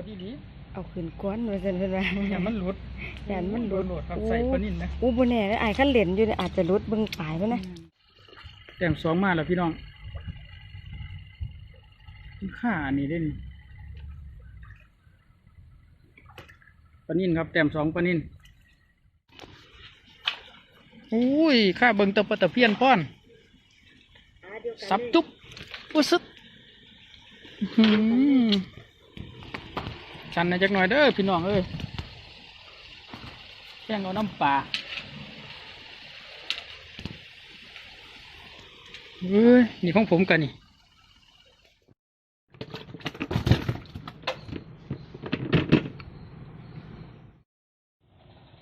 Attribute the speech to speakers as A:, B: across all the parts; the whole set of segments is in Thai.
A: ษอีหลี
B: เอาขึ้นก้อนมาซั่นเพิ่นว่า
A: อย่ามันหลุด
B: อย่ามันหลุด
A: โดครับใส่ปลานิ่นนะ
B: อู้บ่แน่เด้ออ้ายคันเล่นอยู่เนี่ยอาจจะหลุดเบิ่งปลายมันนะ
A: แต้มสองมาแล้วพี่น้องค่าอันนี้ได้นี่ปลานิ่นครับแต้มสองปลานิ่นอุ้ยค่าเบิ่งตะปะตะเพียนป้อนสับจุ๊บปุ๊ซึดอื้อหือ ชันนะจักหน่อยเด้อพี่น้องเอ้ยแค่งเอาน้ำปลาเฮ้ยนี่ของผมกันนี่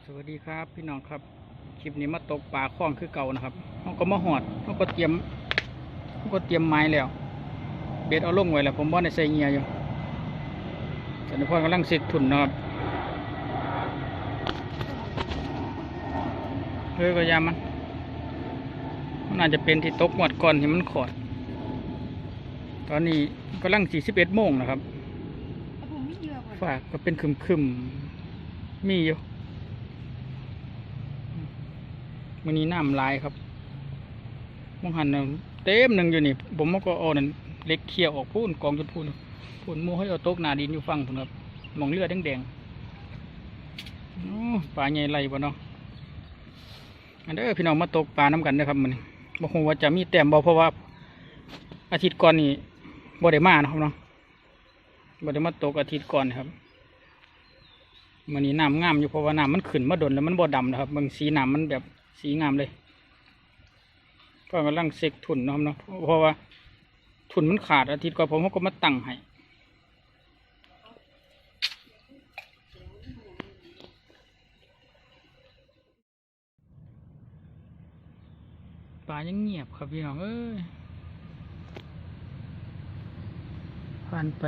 A: สวัสดีครับพี่น้องครับ คลิปนี้มาตกปลาคล้องคือเก่านะครับเขาก็มาหอดเขาก็เตรียมเขาก็เตรียมไม้แล้ว เบ็ดเอาลงไว้แล้วผมบ่ได้ใส่เงียอยู่ สันนิพรกำลังเสกถุนนะครับเฮ้ยก็ยามัน มันอาจจะเป็นที่ตกหมดก่อนที่มันขอด ตอนนี้กำลังสี่สิบเอ็ดโมงนะครับฝากก็เป็นคึมคึมมีอยู่มันนี้น้ำลายครับมองหันเต็มหนึ่งอยู่นี่ ผมก็เอานั่นเล็กเคี่ยวออกพูนกองจนพูน พูนหมูให้เอาตกหนาดินอยู่ฟังผมครับมองเลือดแดงๆโอ้ปลาใหญ่ไรบ่เนาะอันเด้อพี่น้องมาตกปลาน้ำกันนะครับมันบอกคงว่าจะมีแต้มบ่เพราะว่า อาทิตย์ก่อนนี่บ่ได้มานะครับเนาะบ่ได้มาตกอาทิตย์ก่อนครับมันนี้น้ำงามอยู่เพราะว่าน้ำมันขึ้นมาดนแล้วมันบ่ดำนะครับบางสีน้ำมันแบบสีงามเลยก็กำลังเซกทุนเนาะครับเนาะเพราะว่าทุนมันขาดอาทิตย์ก่อนผมเขาก็มาตั้งให้ ปลายังเงียบครับพี่น้องเอ้ยผ่านไป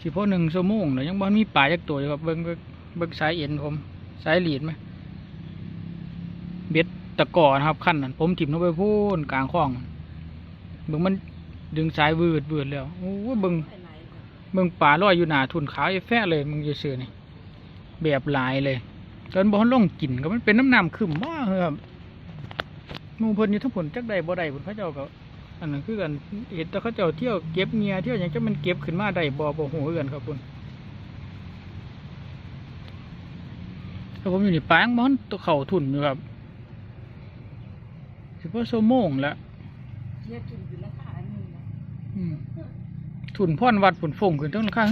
A: สิพ่อหนึ่งชั่วโมงเดี๋ยวยังบ่มีปลาจักตัวอยู่ครับเบิ้งเบิ่งเบิ้งสายเอ็นผมสายหลีดไหมเบ็ดตะกอนะครับขั้นนั้นผมถิ่มลงไปพูนกลางคลองเบิ้งมันดึงสายวืดวืดแล้วโอ้เบิ้งเบิ้งปลาลอยอยู่หนาทุนขาวไอ้แฟะเลยมึงจะเสือนี่แบบหลายเลยจนบ่ทันลงกินก็มันเป็นน้ำน้ำขึ้นบ้าครับ มูเพิ่นอยู่ทั้งผลจักใดบ่ได้ผลพระเจ้าก็อันนั้นคือกันเห็นแต่เขาเจ้าเที่ยวเก็บเงียเที่ยวอย่างจะมันเก็บขึ้นมาได้บ่บ่หูเอื่อนครับคุณถ้าผมอยู่ในปางบอนตัวเข่าทุนอยู่ครับสิบว่าชั่วโมงแล้วอืมทุนพ่อนวัดผลฟงขึ้นต้นข้าง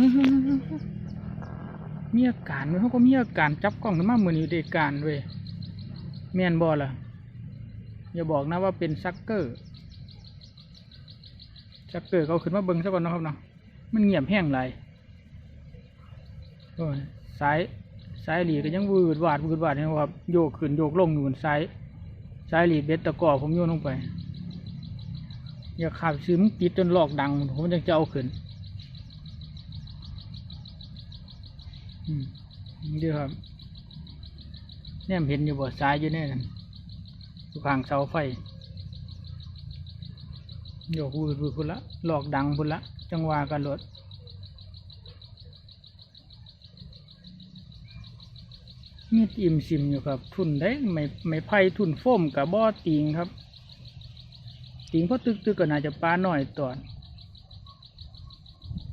A: มีอาการไหมเขาก็มีอาการจับกล้องขึ้นมาเหมือนอยู่ในการเว้ยแม่นบอล่ะ อย่าบอกนะว่าเป็นซักเกอร์ซักเกอร์เขาขึ้นมาเบิ้งซะก่อนนะครับเนาะมันเงียบแห้งไรโอ้ยสายสายหลีก็ยังวืดวาดวืดวาดนะครับโยกขึ้นโยกลงอยู่บนสายสายหลีเบ็ดตะกอผมโยนลงไป อย่าขาดซื้อมันปิดจนหลอกดัง ผมจะจะเอาขึ้นอืมนี่ดีครับเนี่ยเห็นอยู่บ่สายอยู่เนี่ยนั่น อยู่ข้างเสาไฟโยกวืดวืดพุ่นละหลอกดังพุ่นละ จังหวะกันรถมีดอิ่มซิมอยู่ครับ ทุนได้ไม่ไม่ไผ่ทุนโฟมกับบ่อติงครับ ติงเพราะตึกตึกก็น่าจะปลาหน่อยตอน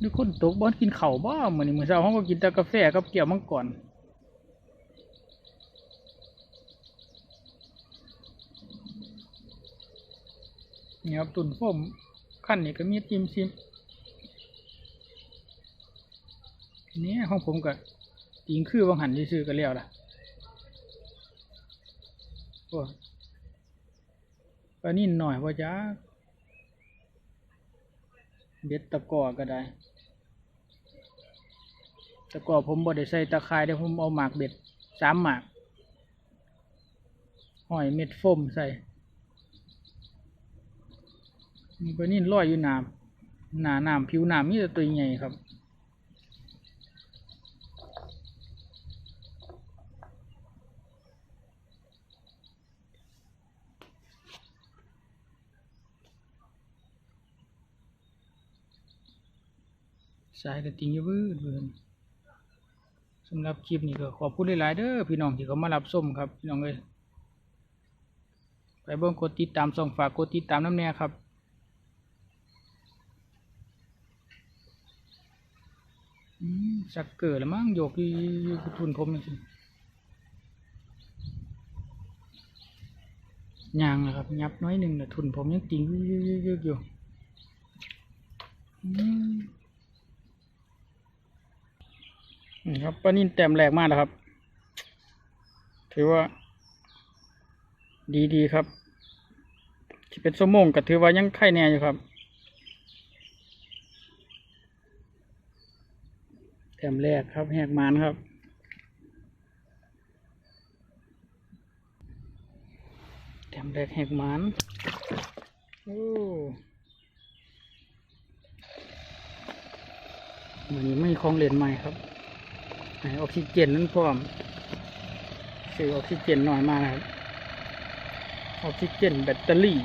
A: นี่คนตกบอลกินเข่าวบ่เหมือนเหมือนเช้าห้องก็กินแต่กาแฟกับเกี่ยวมังกรนี่ ครับตุนโฟมขั้นนี้ก็มีดอิ่มซิมนี่ของผมก็ติงคือบางหันที่ซื้อก็แล้วล่ะโอ้ปลานิ่นหน่อยว่าจ้าเบ็ดตะกอก็ได้ตะกอผมบ่ได้ใส่ตะข่ายเดี๋ยวผมเอาหมากเบ็ดสามหมากหอยเม็ดโฟมใส่ มีปลานิ่นลอยอยู่น้ำหนาน้ำผิวน้ำมีแต่ตัวใหญ่ครับสายก็ติงอยู่วืดเบิ่นสำหรับคลิปนี้ก็ขอบคุณหลาย ๆ เด้อพี่น้องที่เขามารับชมครับ พี่น้องเอ้ยไปเบิ่งกดติดตามส่องฝากกดติดตามน้ำแน่ครับ อื มสักเกิดแล้วมั้งโยกอยู่ทุนผมนี่สิยางนะครับ ยับน้อยหนึ่งแต่ทุนผมยังติงยึกยึกยึกอยู่นี่ครับปลานินแต้มแรกมากแล้วครับ ถือว่า ดีดีๆครับที่เป็นสมงก็ถือว่ายังไข่แน่อยู่ครับ แถมแรกครับแหกมานครับ แถมแรกแหกมานโอ้วันนี้ไม่มีของเล่นใหม่ครับออกซิเจนนั้นพร้อมซื้อออกซิเจนหน่อยมานะครับออกซิเจนแบตเตอรี่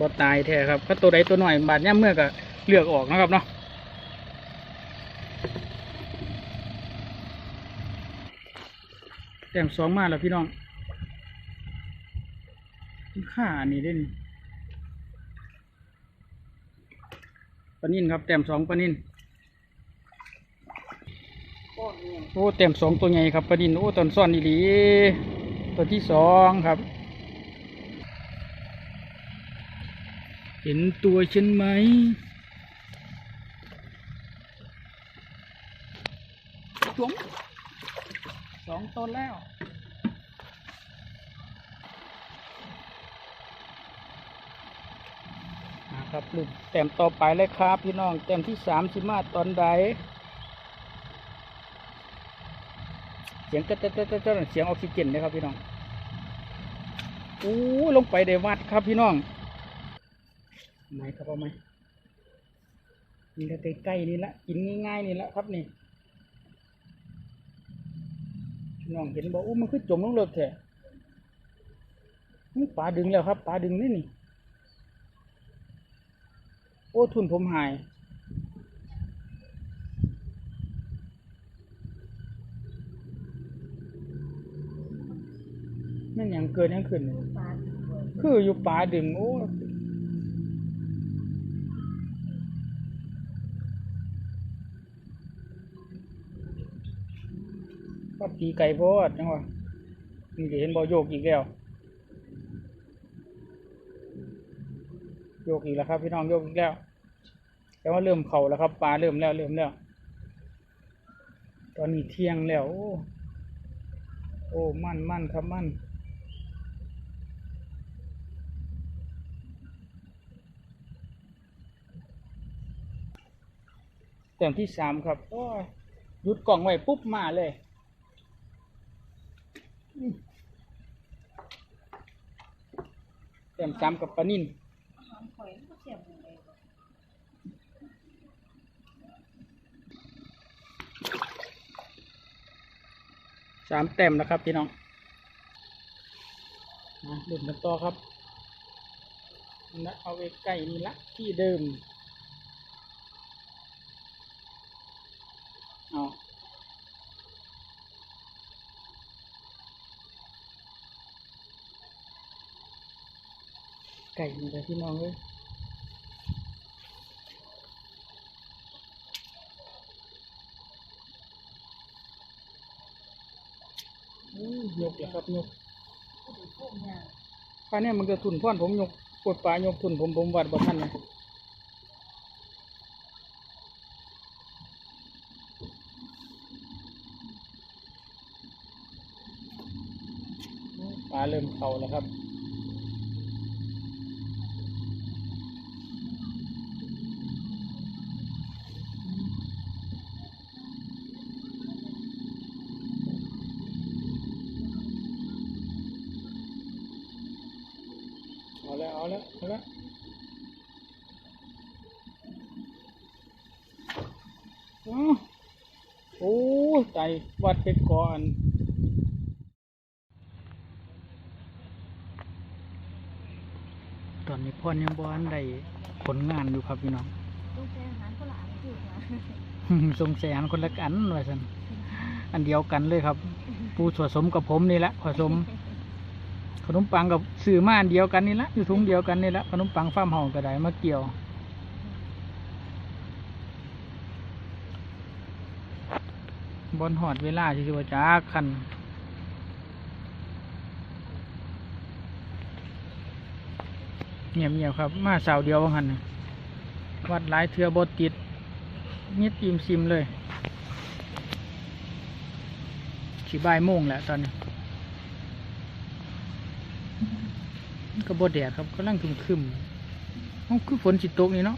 A: บ่ตายแท้ครับถ้าตัวใดตัวหน่อยบาดย่ำเมื่อก็เลือกออกนะครับเนาะ แต้มสองมาแล้วพี่น้องค่าอันนี้ได้นี่ปลานินครับแต้มสองปลานินโอ้แต้มสองตัวใหญ่ครับปลานินโอ้ตอนซ่อนดีๆตัวที่สองครับ เห็นตัวฉันไหมจวง ส องต้นแล้ว นะครับลูกแต้มต่อไปเลยครับ พี่น้องแต้มที่สามสิมาตอนใด เสียงเตะเตะเตะเตะเต๊ะเสียงออกซิเจนเลยครับพี่น้องอู้ลงไปได้วัดครับพี่น้องไหนครับเอาไหมนี่ใกล้ๆนี่ละกินง่ายๆนี่ละครับนี่ พี่ น้องเห็นบอกโอ้มันคือจมลงเลิกแท้นี่ปลาดึงแล้วครับปลาดึงนี่นี่ โอ้ทุนผมหาย นั่นอย่างเกินยังขึ้น คืออยู่ปลาดึง โอ้ ก็ตีไก่โพดจังวะนี่เห็นบ่โยกอีกแล้ว โยกอีกแล้วครับ พี่น้องโยกอีกแล้วแต่ว่าเริ่มเข่าแล้วครับปลาเริ่มแล้วเริ่มแล้ว ตอนนี้เที่ยงแล้ว โอ้โอ้มั่นมั่นครับมั่นแต้มที่สามครับโอ้ยหยุดกล่องไว้ปุ๊บมาเลย อืมแต้มสามกับปลานิ่นสามแต้มนะครับพี่น้องมาเล่นกันต่อครับนะเอาไว้ใกล้นี่ละที่เดิม ไก่นี่เลยพี่น้องเลยยกเลยครับยกปลาเนี่ยมันก็ทุนพ่อนผมยกปวดปลายกทุนผมผมวัดบ่ทันเลยปลาเริ่มเข่าแล้วครับ เอาแล้วเอาแล้วเอาแล้วอ้าวโอ้ใจวัดเพชรก่อนตอนนี้พ่อยังบ้านได้ผลงานอยู่ครับพี่น้อง
C: ต้องแจ้งอาหารคนละอันคือว่า
A: สงแสนคนละกันว่าซั่นอันเดียวกันเลยครับ ปูผสมกับผมนี่แหละผสม ขนมปังกับซื้อมาอันเดียวกันนี่ละอยู่ถุงเดียวกันนี่ละขนมปังฟ้ามเฮาก็ไดมาเกี่ยวบนหอดเวลาที่ว่าจ้าคันเงียบเงียบครับ มาเสาเดียวว่าหันน่ะวัดหลายเทือบดติดมิดอิ่มซิมเลยสีบ่ายโมงแล้วตอนนี้ ก็บ่แดดครับก็ลังคึมคึมๆอ๋อคือฝนสิตกนี่เนาะ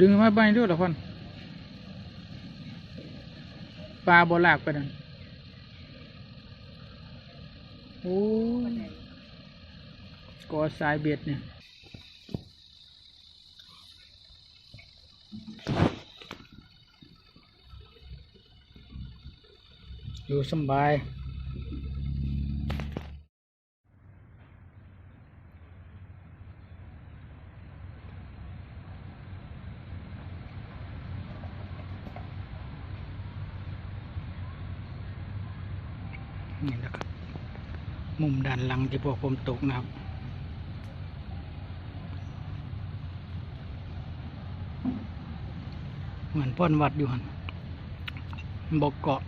A: ดึงมาใบด้วยหรอพ่อนปลาบ่ลากไปนั่นโอ้ยกอสายเบ็ดเนี่ย อยู่สบายนี่แหละครับมุมด้านหลังที่พวกผมตกนะครับ เหมือนป้อนวัดอยู่หันบอกเกาะ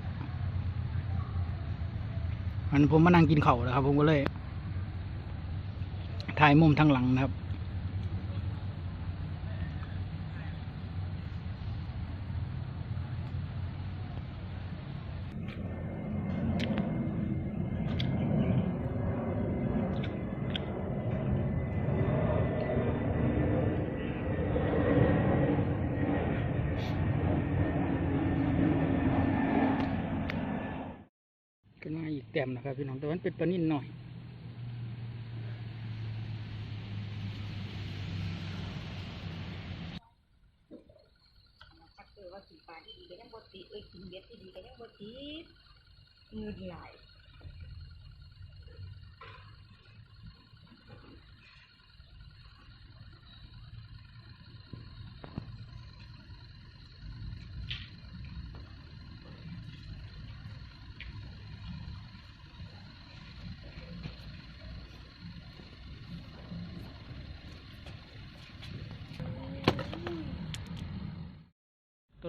A: มันผมมานั่งกินเข่าแล้วครับ ผมก็เลยถ่ายมุมทางหลังนะครับ ขึ้น มาอีกแต้มนะครับพี่น้องแต่วันเป็นปลานิ่นหน่อย
C: ถ้าเกิดว่ากินปลาที่ดีก็ยังบดติเอ้ยกินเบ็ดที่ดีก็ยังบดติดเงินหลาย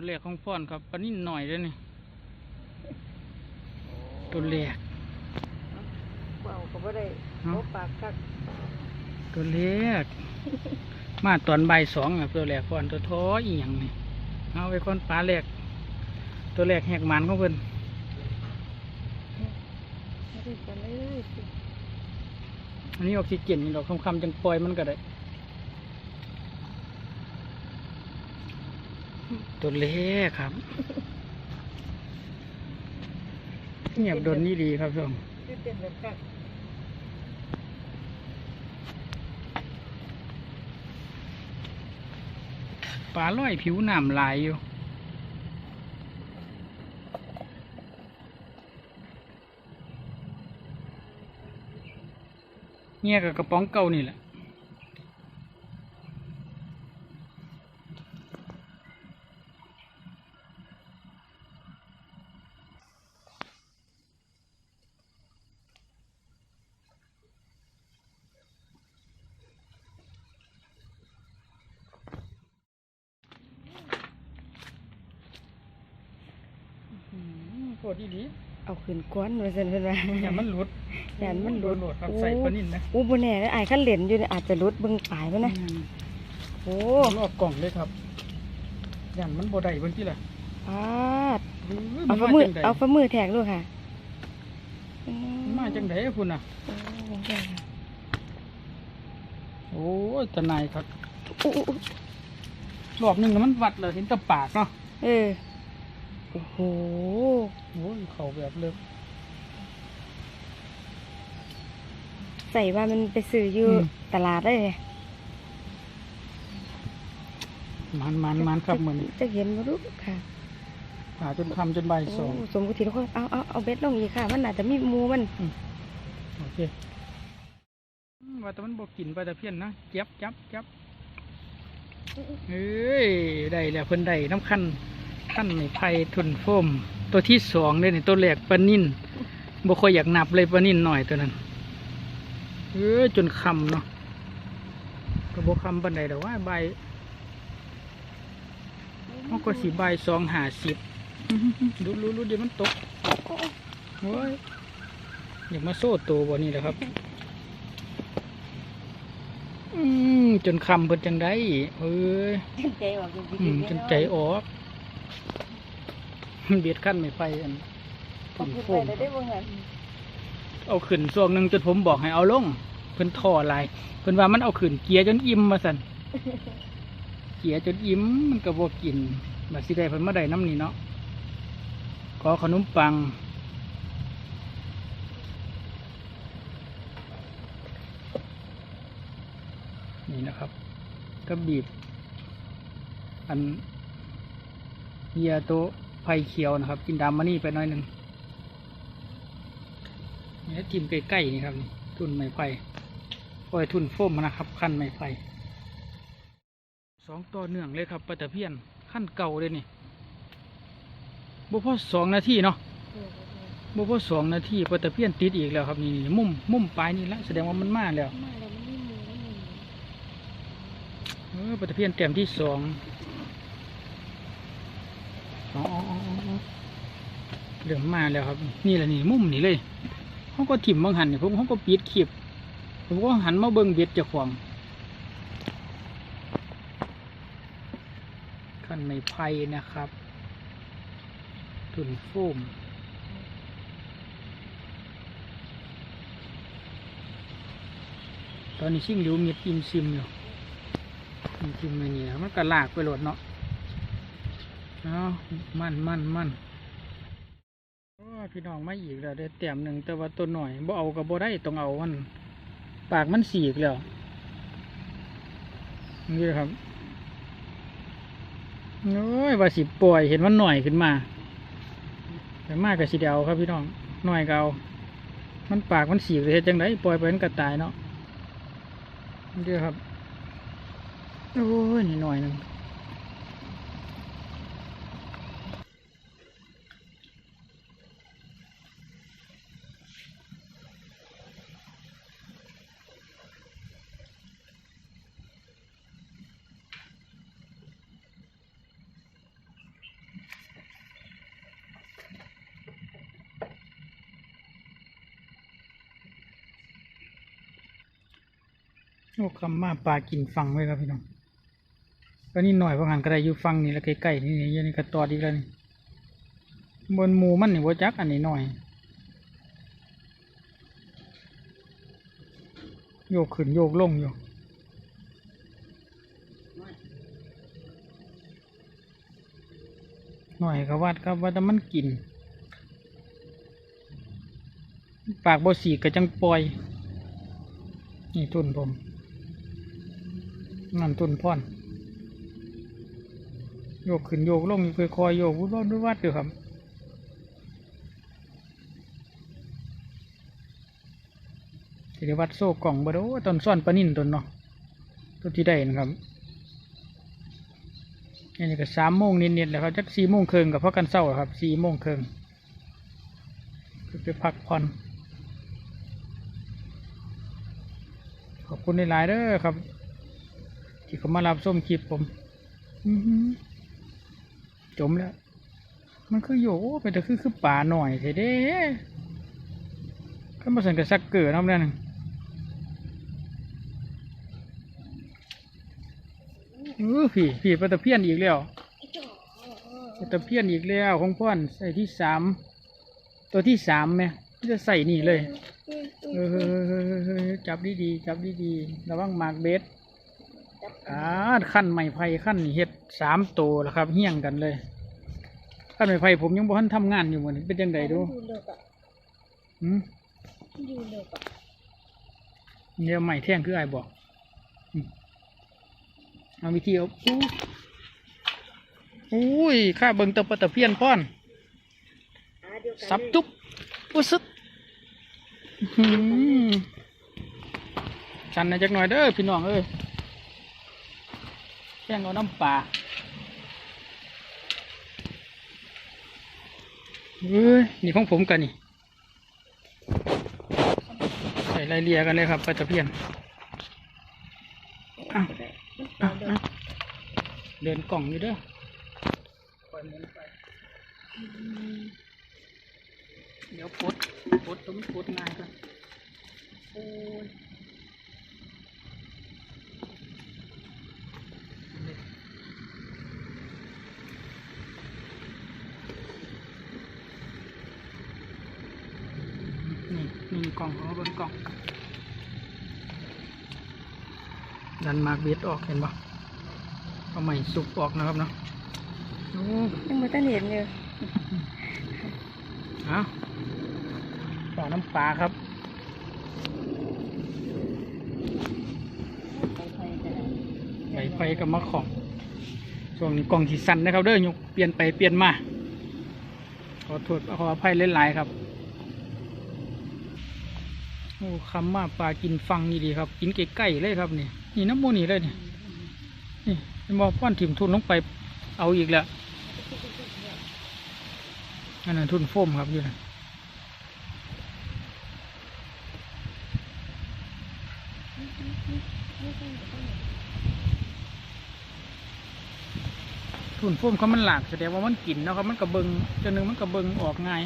A: ตัวแรกของพ่อนครับปลานิ่นหน่อยเลยนี่ตัวแรก
B: เบาก็บ่ได้
A: เนาะ
B: บ่ปากคัก
A: ตัวแรกมาตอนบ่ายสองครับตัวแรกพ่อนตัวท้ออีหยังนี่เอาไปก่อนปลาแรกตัวแรกแหกมันของเพิ่น
B: ไม่ได้กันเลย
A: อันนี้ออกซิเจนนี่ดอกคำๆจังปล่อยมันก็ได้ ตัวเล็กครับ เงียบโดนนี่ดีครับช่วง
B: คือเป็นแบบคัก
A: ปลาล่อยผิวหนามลายอยู่เงียกับกระป๋องเก่านี่แหละ อืมโคตรดี
B: เอา ขึ้นก้อนว่าซั่นเพิ่นว่า
A: ๆอย่ามันหลุด
B: อย่ามันหลุด
A: โดครับใส่ปลานิ่นนะ
B: อู้บ่แน่นะอ้ายคันเหรียญอยู่นี่อาจจะหลุดเบิ่งปลายมันนะ
A: อืม
B: โอ้
A: รอบกล่องเลยครับยันมันบ่ได้เบิ่งที่ล่ะ
B: ปาด
A: อื้
B: เอาฝ่ามือ
A: จังใด
B: เอาฝ่ามือแทกดูค่ะ
A: มันมาจังไดพุ่นน่ะ
B: โอ้เดี๋ยวค่ะ
A: โอ้ยตะนายครับ
B: อู้อู้อู้
A: รอบหนึงน่ะมันวัดเลยเห็นแต่ปากเนาะ
B: เออ โอ้โห
A: โอ้ยเขาแบบเลิก
B: ใส่ว่ามันไปซื้ออยู่
A: อืม
B: ตลาดได้เลย
A: มันมันมันครับเหมือน
B: จะเห็นบ่รู้ค่ะ
A: หาจนคำจนบ่ายสอง
B: โอ้สมกุฏิทุกคนเอาเอาเอาเบ็ดลงอีกค่ะ มันอาจจะมีหมูมัน
A: โอเคอืมว่าแต่มันบอกกินไปแต่เพี้ยนนะเจ็บจับจับเอ้ยได้แล้วเพิ่นได้น้ำคัน ขั้นไม่ไผ่ทุนโฟม ตัวที่สองเลยนี่ตัวแรกปลานิ่นบ่ค่อยอยากนับเลยปลานิ่นหน่อยตัวนั้น เอ้ยจนคำเนาะก็บ่คำบันไดแต่ว่าใบายมันก็สีใบายสองหาสิบดูดูดูเดี๋ยวมันตกโอ้ยอยากมาโซ่ตัวบ่นี่แหละครับ อืมจนคำเพิ่นจังได้เอ้ย
B: ใจออกจริง
A: อืมจนใจออก เบียดขั้นไม่ไปอัน
B: ผม
A: ถุง
B: ไป
A: โฟม
B: ได้ได้บ่ไง
A: เอาขึ้นส่วงหนึ่งจนผมบอกให้เอาลงเพิ่นท่อหลายเพิ่นว่ามันเอาขึ้นเกียร์จนอิ่มมาสั่นเกียร์จนอิ่มมันก็บ่กินบัดสิได้เพิ่นมาได้น้ำนี่เนาะขอขนมปังนี่นะครับ ก็บีบ อันเฮียโตะ ไผ่เขียวนะครับ กินดำมานี่ไปหน่อยหนึ่งนี่จิ้มใกล้ๆนี่ครับนี่ทุนไม้ไผ่โอ้ยทุนโฟมนะครับ ขั้นไม้ไผ่สองต่อเนื่องเลยครับปลาตะเพียนขั้นเก่าเลยนี่บ่พอสองนาทีเนาะบ่พอสองนาทีปลาตะเพียนติดอีกแล้วครับนี่นี่มุมมุมปลายนี่ละแสดงว่ามันมาแล้ว
B: มาแล้วมันมีหมูแล้วหมู
A: เออปลาตะเพียนเต็มที่สองอ๋ออ๋ออ๋ออ๋อ เริ่มมาแล้วครับ นี่แหละนี่มุมนี่เลยเขาก็ถิ่มบางหันเนี่ยผมเขาก็ปิดขีบผมก็หันมาเบิ้งเบ็ดจะขวางขั้นไม่ไผ่นะครับตุนโฟมตอนนี้ชิ่งเหลียวเมียดอิมซิมอยู่จริงๆเลยนี่นะมันก็ลากไปโหลดเนาะเอามันมันมันโอ้ย พี่น้องไม่อีกแล้วได้เต็มหนึ่งแต่ว่าตัวหน่อยบ่เอากับบ่ได้ต้องเอามัน ปากมันสีกแล้วนี่ครับโอ้ยว่าสิปล่อยเห็นมันหน่อยขึ้นมาแต่มากกับสีเดียวครับพี่น้องหน่อยเอามันปากมันสีกเลยเฮ็ดจังไดปล่อยไปมันก็ตายเนาะนี่ครับโอ้ยนี่หน่อยหนึ่ง โอ้คำมาปลากินฟังไว้ครับพี่น้องก็นี่หน่อยเพราะหันกระไดอยู่ฟังนี่แล้วใกล้ๆนี่นี่นี่ก็ตอดอีกแล้วนี่บนหมูมันนี่ว่าจักอันนี้หน่อยโยกขึ้นโยกลงอยู่หน่อยก็วัดครับว่าแต่มันกิน ปากบสีก็จังปล่อย นี่ตุนผม นั่นตุนพ่อน โยกขึ้นโยกลงอยู่คอยโยกวุดวัดวุดวัดอยู่ครับสิได้วัดโซ่กล่องบ่โดตอนซ่อนปนิ่นตนเนาะตัวที่ได้นะครับอันนี้ก็สามโมงนิดๆแล้วครับจักสี่โมงครึ่งกับพักกันเศร้าครับสี่โมงครึ่งก็ไปพักผ่อนขอบคุณในหลายๆเด้อครับ ที่เขามารับส้มคลิปผม อือหือจมแล้ว มันคือโยไปแต่คือคือป่าหน่อยเถเด้ก็มาสันกับซักเกิดน้ำนั่นเออพี่พี่ปลาตะเพียนอีกแล้วปลาตะเพียนอีกแล้วของพ่อนใส่ที่สามตัวที่สามไหมจะใส่นี่เลยเออจับดีๆจับดีๆระวังหมากเบ็ด อ่าขั้นไม้ไผ่ขั้นนี่เฮ็ดสามตัวแล้วครับเฮี้ยงกันเลยขั้นไม้ไผ่ผมยังบ่ทันทำงานอยู่เหมือนเป็นจังไดดู
B: ดูเลิกอะ
A: หืม
B: ดูเลิกอะ
A: เนี่ยไม้แท่งคือไอ้ายบอกอืมเอาวิธีเอาอู้อุ้ยข้าเบิ่งตะปะตะเพียนพ่อน
C: หาเดียวกัน
A: สับจุ๊บปุ๊ซึดอื้อหือชันหนะจักหน่อยเด้อพี่น้องเอ้ย แข่งเอาน้ำปลาเอ้ยนี่ของผมกันนี่ใส่รายเลียกันเลยครับปลาตะเพียนอ้าวอ้าวอ้าวเดินกล่องอยู่เด้อปล่อยหมุนไปเดี๋ยวปลดปลดตรงนี้ปลดง่ายก่อนโอ้ย ล่องของเราเบนกล่อง ดันมากเบ็ดออกเห็นปะเอาใหม่สุกออกนะครับเนาะโอ้
B: ยังไม่ทันเห็นเลย
A: เอาต่อน้ำปลาครับ
B: ไปไปจะได้
A: ใบไฟกับมะของช่วงนี้กล่องสีสันนะครับเด้อยกเปลี่ยนไปเปลี่ยนมา ขอโทษขออภัยหลายๆครับโอ้คำว่าปลากินฟังนี่ดีครับ กินใกล้ๆเลยครับนี่นี่น้ำมูนี่เลยนี่นี่เป็นบอป้อนถิ่มทุนลงไปเอาอีกแล้วอันนั้นทุนโฟมครับอยู่นะทุนโฟมเขามันหลากแสดงว่ามันกินนะครับมันกระเบิงจนหนึ่งมันกระเบิงออกง่าย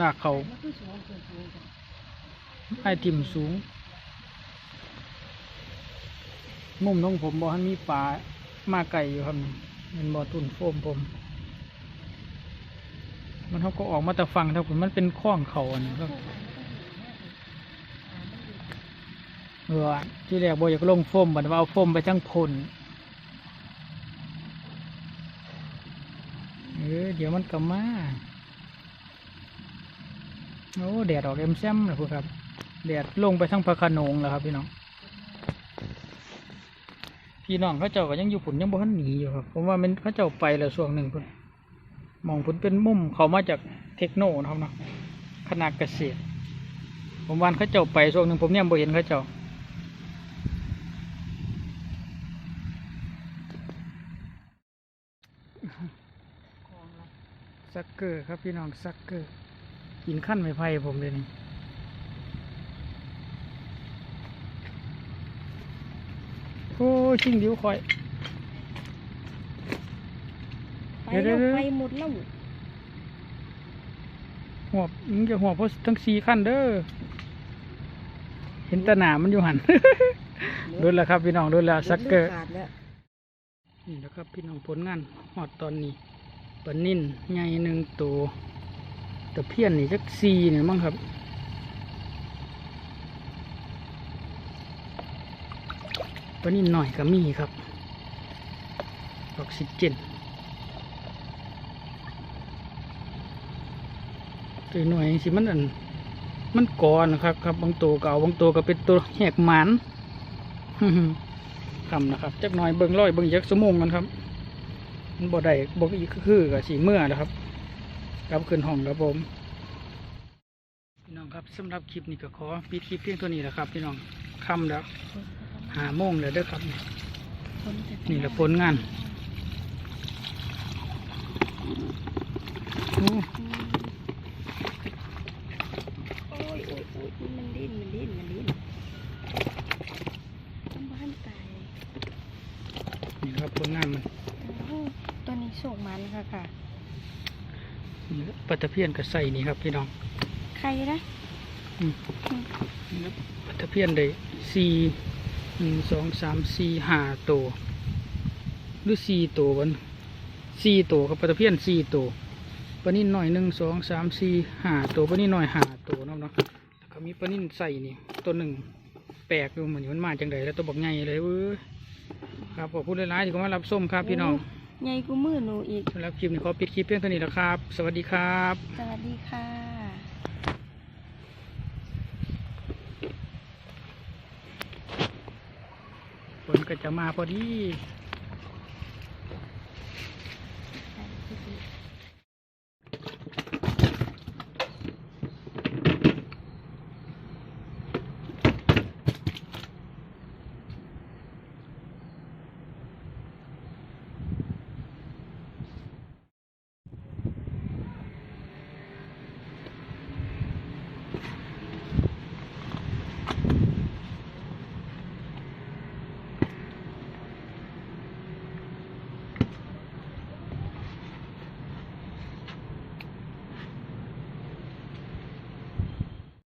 A: หน้าเขาไอติมสูง มุมของผมบอทันมีป่ามาไก่อยู่ครับเป็นบ่อตุ่นโฟมผม มันเขาก็ออกมาแต่ฟังถ้าผมมันเป็นข้องเขาอันนี้ครับเออที่แรกบอยากลงโฟมบัดว่าเอาโฟมไปทั้งพลเออเดี๋ยวมันก็มา โอ้แดดออกเอ็มแซมเลยพูดครับแดดลงไปทั้งพระขนงแล้วครับพี่น้อง พี่น้องเขาเจ้าก็ยังอยู่ผุนยังบ่ทันหนีอยู่ครับผมว่ามันเขาเจ้าไปแล้วช่วงหนึ่งพุ่นมองผุนเป็นมุมเขามาจากเทคโนนะครับเนาะคณะเกษตร ผมวันเขาเจ้าไปช่วงหนึ่งผมยังบ่เห็นเขาเจ้าซักเกอร์ครับพี่น้องซักเกอร์ กินขั้นไม่ไผ่ผมเลยนี่โอ้ยชิงเดียวคอย
B: ไป
A: เดี๋ยว
B: แล้ว
A: เดี๋ยว
B: ไปหมดแล้ว
A: หัวมึงจะหัวเพราะทั้งสี่ขั้นเด้อเห็นแตหนามันอยู่หัน โดนแล้วครับพี่น้องโดนแล้วซักเกอร์
B: ขาดแล้ว
A: นี่นะครับพี่น้องผลงานหอดตอนนี้ปลานิ่นใหญ่หนึ่งตัว ตะเพียนนี่จักซีเนี่ยมั้งครับปลานิ่นหน่อยก็มีครับออกซิเจนตัวหน่อยสิมันอันมันก่อนนะครับครับบางตัวเก่าบางตัวก็เป็นตัวแหกหมันคำนะครับจักหน่อยเบิ่งร้อยเบิ่งยักสมงกันครับ มันบ่ได้บ่อีกก็คือกับสีเมื่อนะครับ กลับขึ้นห้องครับผม พี่น้องครับสำหรับคลิปนี้ก็ขอปิดคลิปเพียงตัวนี้แหละครับ พี่น้องค่ำแล้วหาโมงแล้วเด้อครับ
B: นี่
A: แหละผลงานโอ้
B: โอ้ยโอ้ยโอ้ยมันดิ้นมันดิ้นมันดิ้นต้องบ้านตาย
A: นี่ครับผลงานมัน
B: โอ้ยตัวนี้ส่งมันค่ะค่ะ
A: นี่ครับปลา ตะเพียนกับใส่นี่ครับพี่น้อง
B: ใครนะ
A: อืมนี่ครับปลาตะเพียนได้สี่หนึ่งสองสามสี่ห้าตัวหรือสี่ตัววันสี่ตัวครับปลาตะเพียนสี่ตัวปลานิ่นหน่อยหนึ่งสองสามสี่ห้าตัวปลานิ่นหน่อยห้าตัวเนาะเนาะแล้วก็มีปลานิ่นใส่นี่ตัวหนึ่งแปลกอยู่เหมือนมันมาจังไดแล้วตัวบักใหญ่เลยเว้ยครับขอบคุณหลายๆที่เข้ามารับส้มครับพี่น้อง
B: ใหญ่กูมือหนูอีก
A: แล้วคลิปนี้ขอปิดคลิปเพียงเท่านี้แล้วครับ สวัสดีครับ
B: สวัสดีค่ะ
A: ฝนก็จะมาพอดี